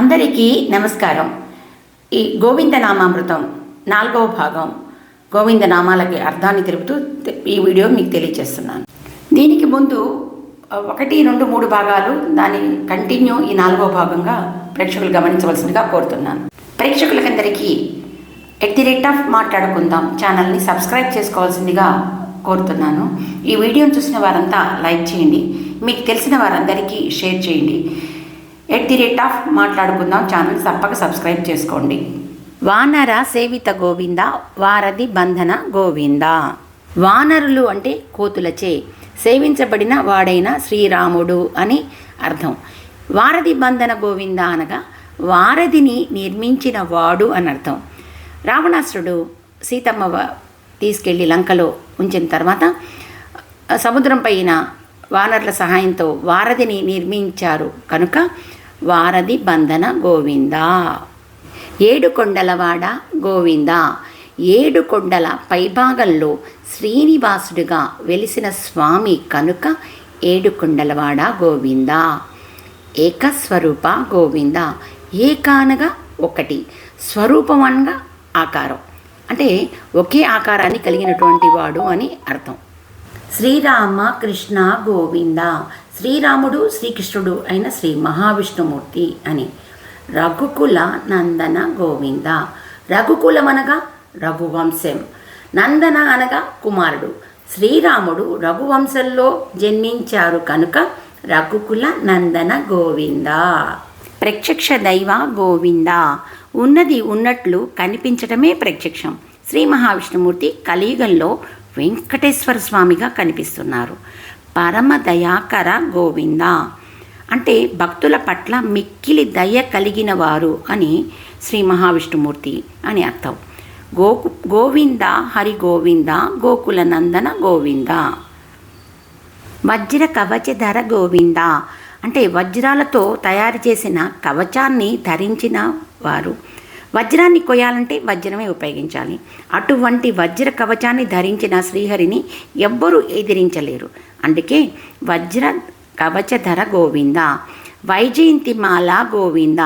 అందరికీ నమస్కారం. ఈ గోవిందనామామృతం నాలుగవ భాగం. గోవిందనామాలకి అర్థాన్ని తెలుపుతూ ఈ వీడియో మీకు తెలియజేస్తున్నాను దీనికి ముందు ఒకటి రెండు మూడు భాగాలు దాని కంటిన్యూ ఈ నాలుగవ భాగంగా ప్రేక్షకులు గమనించవలసిందిగా కోరుతున్నాను. ప్రేక్షకులకందరికీ ఎట్ ది రేట్ ఆఫ్ మాట్లాడుకుందాం ఛానల్ని సబ్స్క్రైబ్ చేసుకోవాల్సిందిగా కోరుతున్నాను. ఈ వీడియోను చూసిన వారంతా లైక్ చేయండి. మీకు తెలిసిన వారందరికీ షేర్ చేయండి. ఎట్ ది రేట్ ఆఫ్ మాట్లాడుకుందాం ఛానల్ తప్పక సబ్స్క్రైబ్ చేసుకోండి. వానర సేవిత గోవింద వారధి బంధన గోవింద. వానరులు అంటే కోతులచే సేవించబడిన వాడైన శ్రీరాముడు అని అర్థం. వారధి బంధన గోవింద అనగా వారధిని నిర్మించిన వాడు అని అర్థం. రావణాసురుడు సీతమ్మ తీసుకెళ్ళి లంకలో ఉంచిన తర్వాత సముద్రం పైన వానర్ల సహాయంతో వారధిని నిర్మించారు. కనుక వారధి బంధన గోవింద. ఏడు కొండలవాడ గోవింద. ఏడు కొండల పైభాగంలో శ్రీనివాసుడిగా వెలిసిన స్వామి కనుక ఏడు కొండలవాడ గోవింద. ఏకస్వరూప గోవింద. ఏకానగా ఒకటి స్వరూపం అనగా ఆకారం. అంటే ఒకే ఆకారాన్ని కలిగినటువంటి వాడు అని అర్థం. శ్రీరామ కృష్ణ గోవింద. శ్రీరాముడు శ్రీకృష్ణుడు అయిన శ్రీ మహావిష్ణుమూర్తి అని. రఘుకుల నందన గోవింద. రఘుకులం అనగా రఘువంశం. నందన అనగా కుమారుడు. శ్రీరాముడు రఘువంశంలో జన్మించారు కనుక రఘుకుల నందన గోవింద. ప్రత్యక్ష దైవ గోవింద. ఉన్నది ఉన్నట్లు కనిపించటమే ప్రత్యక్షం. శ్రీ మహావిష్ణుమూర్తి కలియుగంలో వెంకటేశ్వర స్వామిగా కనిపిస్తున్నారు. పరమ దయాకర గోవింద. అంటే భక్తుల పట్ల మిక్కిలి దయ కలిగిన వారు అని శ్రీ మహావిష్ణుమూర్తి అని అర్థం. గోకు గోవింద హరి గోవింద గోకుల నందన గోవింద. వజ్ర కవచధర గోవింద. అంటే వజ్రాలతో తయారు చేసిన కవచాన్ని ధరించిన వారు. వజ్రాన్ని కొయ్యాలంటే వజ్రమే ఉపయోగించాలి. అటువంటి వజ్ర కవచాన్ని ధరించిన శ్రీహరిని ఎవ్వరూ ఎదిరించలేరు. అందుకే వజ్ర కవచధర గోవింద వైజయంతి మాల గోవింద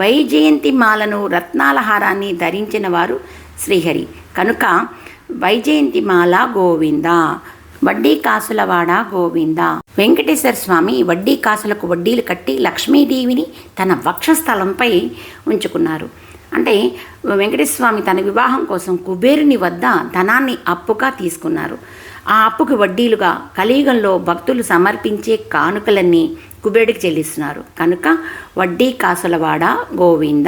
వైజయంతి మాలను రత్నాల హారాన్ని ధరించిన వారు శ్రీహరి. కనుక వైజయంతి మాల గోవింద వడ్డీ కాసులవాడ గోవింద. వెంకటేశ్వర స్వామి వడ్డీ కాసులకు వడ్డీలు కట్టి లక్ష్మీదేవిని తన వక్షస్థలంపై ఉంచుకున్నారు. అంటే వెంకటేశ్వర తన వివాహం కోసం కుబేరుని వద్ద ధనాన్ని అప్పుగా తీసుకున్నారు. ఆ అప్పుకి వడ్డీలుగా కలియుగంలో భక్తులు సమర్పించే కానుకలన్నీ కుబేరుడికి చెల్లిస్తున్నారు. కనుక వడ్డీ కాసులవాడ గోవింద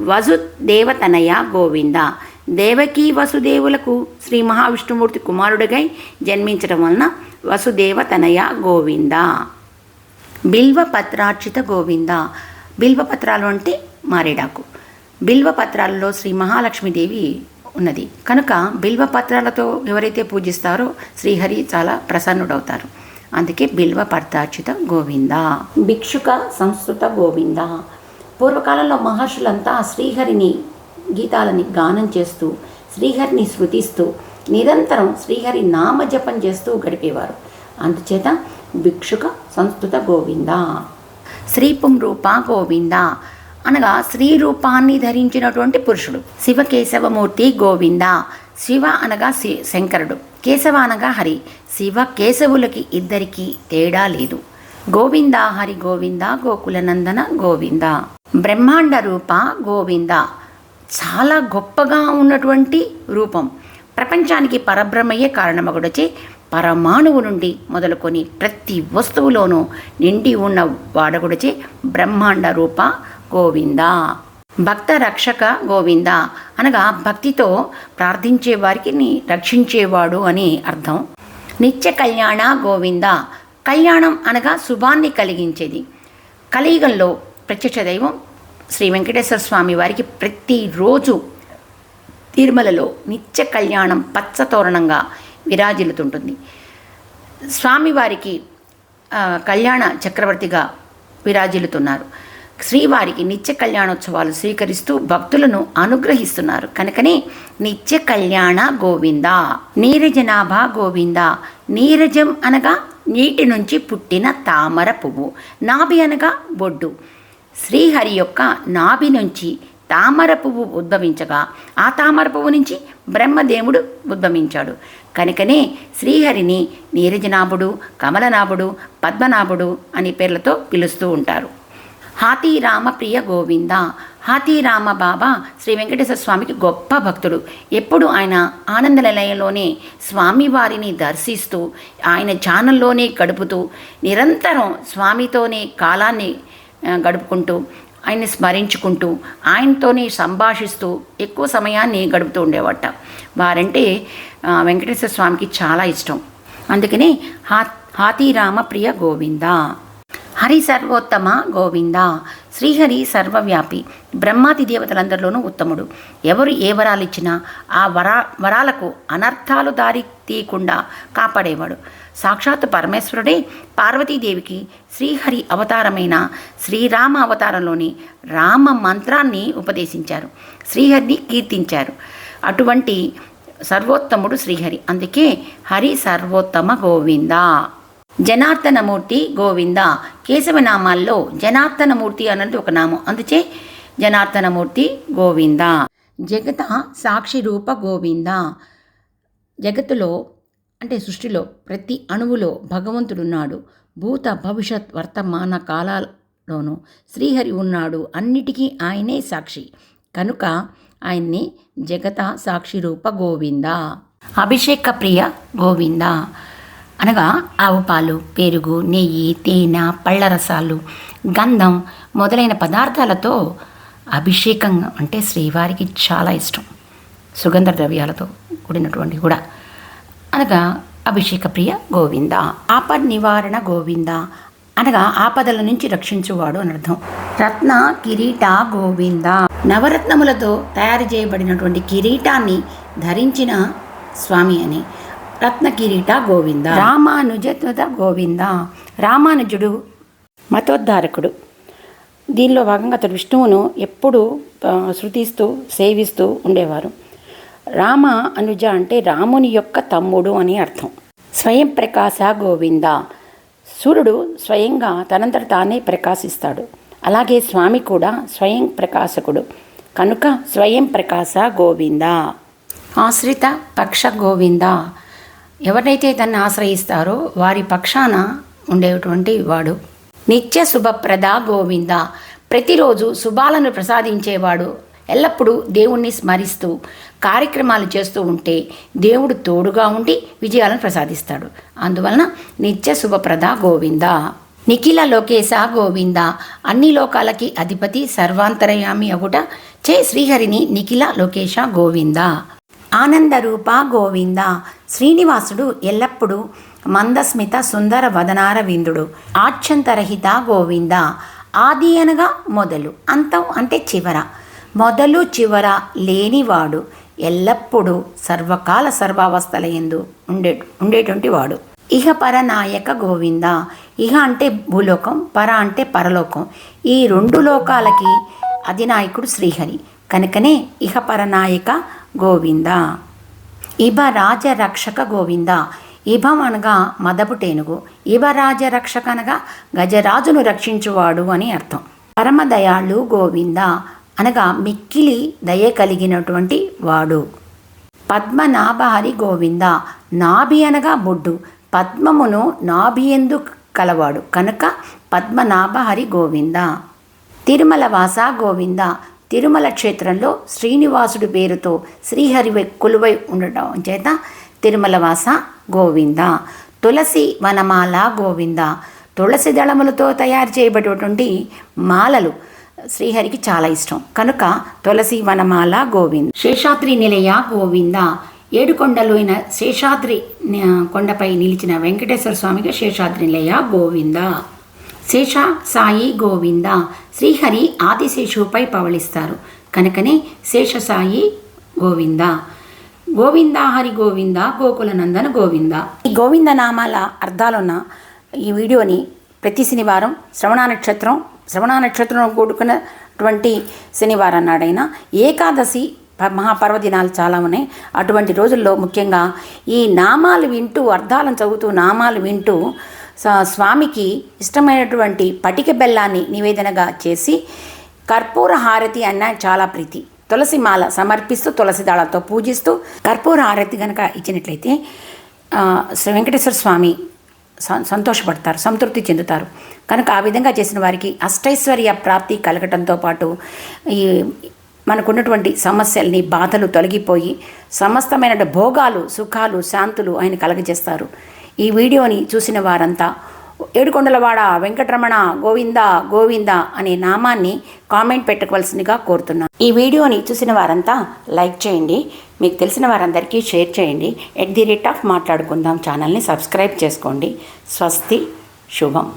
వసుదేవతనయ గోవింద. దేవకీ వసుదేవులకు శ్రీ మహావిష్ణుమూర్తి కుమారుడిగై జన్మించడం వలన వసుదేవతనయ గోవింద. బిల్వపత్రార్చిత గోవింద. బిల్వపత్రాలు అంటే మారేడాకు. బిల్వపత్రాలలో శ్రీ మహాలక్ష్మీదేవి ఉన్నది. కనుక బిల్వపత్రాలతో ఎవరైతే పూజిస్తారో శ్రీహరి చాలా ప్రసన్నుడవుతారు. అందుకే బిల్వపత్రార్చిత గోవింద. భిక్షుక సంస్కృత గోవింద. పూర్వకాలంలో మహర్షులంతా శ్రీహరిని గీతాలని గానం చేస్తూ శ్రీహరిని శృతిస్తూ నిరంతరం శ్రీహరి నామజపం చేస్తూ గడిపేవారు. అందుచేత భిక్షుక సంస్కృత గోవింద. శ్రీపుం రూప గోవింద. అనగా స్త్రీ రూపాన్ని ధరించినటువంటి పురుషుడు. శివకేశవమూర్తి గోవింద. శివ అనగా శి- శంకరుడు. కేశవ అనగా హరి. శివ కేశవులకి ఇద్దరికి తేడా లేదు. గోవింద హరి గోవింద గోకులనందన గోవింద. బ్రహ్మాండ రూప గోవింద. చాలా గొప్పగా ఉన్నటువంటి రూపం. ప్రపంచానికి పరబ్రహ్మయ్యే కారణమగుడచే పరమాణువు నుండి మొదలుకొని ప్రతి వస్తువులోనూ నిండి ఉన్న వాడగుడచే బ్రహ్మాండ రూప గోవింద. భక్త రక్షక గోవింద. అనగా భక్తితో ప్రార్థించే వారికి రక్షించేవాడు అని అర్థం. నిత్య కళ్యాణ గోవింద. కళ్యాణం అనగా శుభాన్ని కలిగించేది. కలియుగంలో ప్రత్యక్ష దైవం శ్రీ వెంకటేశ్వర స్వామి వారికి ప్రతిరోజు తిరుమలలో నిత్య కళ్యాణం పచ్చతోరణంగా విరాజిల్లుతుంటుంది. స్వామివారికి కళ్యాణ చక్రవర్తిగా విరాజిల్లుతున్నారు. శ్రీవారికి నిత్య కళ్యాణోత్సవాలు స్వీకరిస్తూ భక్తులను అనుగ్రహిస్తున్నారు. కనుకనే నిత్య కళ్యాణ గోవింద నీరజనాభ గోవింద నీరజం అనగా నీటి నుంచి పుట్టిన తామర పువ్వు నాభి అనగా బొడ్డు. శ్రీహరి యొక్క నాభి నుంచి తామర పువ్వు ఉద్భవించగా ఆ తామర పువ్వు నుంచి బ్రహ్మదేవుడు ఉద్భవించాడు. కనుకనే శ్రీహరిని నీరజనాభుడు కమలనాభుడు పద్మనాభుడు అనే పేర్లతో పిలుస్తూ ఉంటారు. హాతీరామ ప్రియ గోవింద. హాతీరామ బాబా శ్రీ వెంకటేశ్వర స్వామికి గొప్ప భక్తుడు. ఎప్పుడు ఆయన ఆనంద నిలయంలోనే స్వామివారిని దర్శిస్తూ ఆయన ఛానల్లోనే గడుపుతూ నిరంతరం స్వామితోనే కాలాన్ని గడుపుకుంటూ ఆయన్ని స్మరించుకుంటూ ఆయనతోనే సంభాషిస్తూ ఎక్కువ సమయాన్ని గడుపుతూ ఉండేవట. వారంటే వెంకటేశ్వర స్వామికి చాలా ఇష్టం. అందుకనే హా హాతీరామ ప్రియ గోవింద. హరి సర్వోత్తమ గోవింద. శ్రీహరి సర్వవ్యాపి. బ్రహ్మాది దేవతలందరిలోనూ ఉత్తముడు. ఎవరు ఏ వరాలు ఇచ్చినా ఆ వరా వరాలకు అనర్థాలు దారి తీయకుండా కాపాడేవాడు. సాక్షాత్ పరమేశ్వరుడే పార్వతీదేవికి శ్రీహరి అవతారమైన శ్రీరామ అవతారంలోని రామ మంత్రాన్ని ఉపదేశించారు. శ్రీహరిని కీర్తించారు. అటువంటి సర్వోత్తముడు శ్రీహరి. అందుకే హరి సర్వోత్తమ గోవింద. జనార్దనమూర్తి గోవింద. కేశవనామాల్లో జనార్దనమూర్తి అన్నది ఒక నామం. అందుచే జనార్దనమూర్తి గోవింద. జగత సాక్షి రూప గోవింద. జగత్తులో అంటే సృష్టిలో ప్రతి అణువులో భగవంతుడున్నాడు. భూత భవిష్యత్ వర్తమాన కాలాల్లోనూ శ్రీహరి ఉన్నాడు. అన్నిటికీ ఆయనే సాక్షి. కనుక ఆయన్ని జగత సాక్షి రూప గోవింద. అభిషేక ప్రియ గోవింద. అనగా ఆవు పాలు పెరుగు నెయ్యి తేనె పళ్ళ రసాలు గంధం మొదలైన పదార్థాలతో అభిషేకం అంటే శ్రీవారికి చాలా ఇష్టం. సుగంధ ద్రవ్యాలతో కూడినటువంటి కూడా అనగా అభిషేక ప్రియ గోవింద ఆపద్ నివారణ గోవింద. అనగా ఆపదల నుంచి రక్షించువాడు అని అర్థం. రత్న కిరీట గోవింద. నవరత్నములతో తయారు చేయబడినటువంటి కిరీటాన్ని ధరించిన స్వామి అని. రత్న కిరీట గోవింద రామానుజతుద గోవింద రామానుజుడు మతోద్ధారకుడు దీనిలో భాగంగా అతడు విష్ణువును ఎప్పుడూ శృతిస్తూ సేవిస్తూ ఉండేవారు రామ అనుజ అంటే రాముని యొక్క తమ్ముడు అని అర్థం స్వయం ప్రకాశ గోవింద సూర్యుడు స్వయంగా తనంతట తానే ప్రకాశిస్తాడు అలాగే స్వామి కూడా స్వయం ప్రకాశకుడు కనుక స్వయం ప్రకాశ గోవింద ఆశ్రిత పక్ష గోవింద ఎవరైతే తన్ని ఆశ్రయిస్తారో వారి పక్షాన ఉండేటువంటి వాడు. నిత్య శుభప్రద గోవింద. ప్రతిరోజు శుభాలను ప్రసాదించేవాడు. ఎల్లప్పుడూ దేవుణ్ణి స్మరిస్తూ కార్యక్రమాలు చేస్తూ ఉంటే దేవుడు తోడుగా ఉండి విజయాలను ప్రసాదిస్తాడు. అందువలన నిత్య శుభప్రద గోవింద. నిఖిల లోకేశ గోవింద. అన్ని లోకాలకి అధిపతి సర్వాంతరయామి అగుట. చే శ్రీహరిని నిఖిల లోకేశ గోవింద. ఆనందరూప గోవింద. శ్రీనివాసుడు ఎల్లప్పుడూ మందస్మిత సుందర వదనార విందుడు ఆచ్యంతరహిత గోవింద ఆది అనగా మొదలు అంతం అంటే చివర మొదలు చివర లేనివాడు ఎల్లప్పుడూ సర్వకాల సర్వావస్థల ఎందు ఉండే ఉండేటువంటి వాడు. ఇహ పరనాయక గోవింద ఇహ అంటే భూలోకం పర అంటే పరలోకం ఈ రెండు లోకాలకి అధినాయకుడు శ్రీహరి. కనుకనే ఇహ పరనాయక గోవింద. ఇభ రాజరక్షక గోవింద. ఇభం అనగా మదపుటేనుగు ఇభ రాజరక్షక అనగా గజరాజును రక్షించువాడు అని అర్థం. పరమదయాళు గోవింద అనగా మిక్కిలి దయ కలిగినటువంటి వాడు. పద్మనాభహరి గోవింద. నాభి అనగా బొడ్డు. పద్మమును నాభియందు కలవాడు. కనుక పద్మనాభహరి గోవింద. తిరుమల వాస గోవింద. తిరుమల క్షేత్రంలో శ్రీనివాసుడి పేరుతో శ్రీహరి కొలువై ఉండటం చేత తిరుమలవాస గోవింద. తులసి వనమాల గోవింద. తులసి దళములతో తయారు చేయబడేటువంటి మాలలు శ్రీహరికి చాలా ఇష్టం. కనుక తులసి వనమాల గోవింద్. శేషాద్రి నిలయ గోవింద. ఏడు అయిన శేషాద్రి కొండపై నిలిచిన వెంకటేశ్వర స్వామికి శేషాద్రి నిలయ గోవింద. శేష సాయి గోవింద శ్రీహరి ఆదిశేషుపై పవళిస్తారు. కనుకనే శేషసాయి గోవింద. గోవింద హరి గోవింద గోకులనందన గోవింద. ఈ గోవింద నామాల అర్థాలున్న ఈ వీడియోని ప్రతి శనివారం శ్రవణ నక్షత్రం శ్రవణ నక్షత్రం కూడుకున్నటువంటి శనివారం నాడైనా ఏకాదశి ప- మహాపర్వదినాలు చాలా ఉన్నాయి. అటువంటి రోజుల్లో ముఖ్యంగా ఈ నామాలు వింటూ అర్థాలను చదువుతూ నామాలు వింటూ స్వామికి ఇష్టమైనటువంటి పటిక బెల్లాన్ని నివేదనగా చేసి కర్పూర హారతి అన్న చాలా ప్రీతి. తులసి మాల సమర్పిస్తూ తులసి దళాలతో పూజిస్తూ కర్పూర హారతి కనుక ఇచ్చినట్లయితే శ్రీ వెంకటేశ్వర స్వామి సంతోషపడతారు సంతృప్తి చెందుతారు. కనుక ఆ విధంగా చేసిన వారికి అష్టైశ్వర్య ప్రాప్తి కలగటంతో పాటు ఈ మనకున్నటువంటి సమస్యల్ని బాధలు తొలగిపోయి సమస్తమైన భోగాలు సుఖాలు శాంతులు ఆయన కలగజేస్తారు. ఈ వీడియోని చూసిన వారంతా ఏడుకొండలవాడ వెంకటరమణ గోవింద గోవింద అనే నామాన్ని కామెంట్ పెట్టుకోవాల్సిందిగా కోరుతున్నాను. ఈ వీడియోని చూసిన వారంతా లైక్ చేయండి మీకు తెలిసిన వారందరికీ షేర్ చేయండి. ఎట్ ది రేట్ ఆఫ్ మాట్లాడుకుందాం ఛానల్ని సబ్స్క్రైబ్ చేసుకోండి. స్వస్తి శుభం.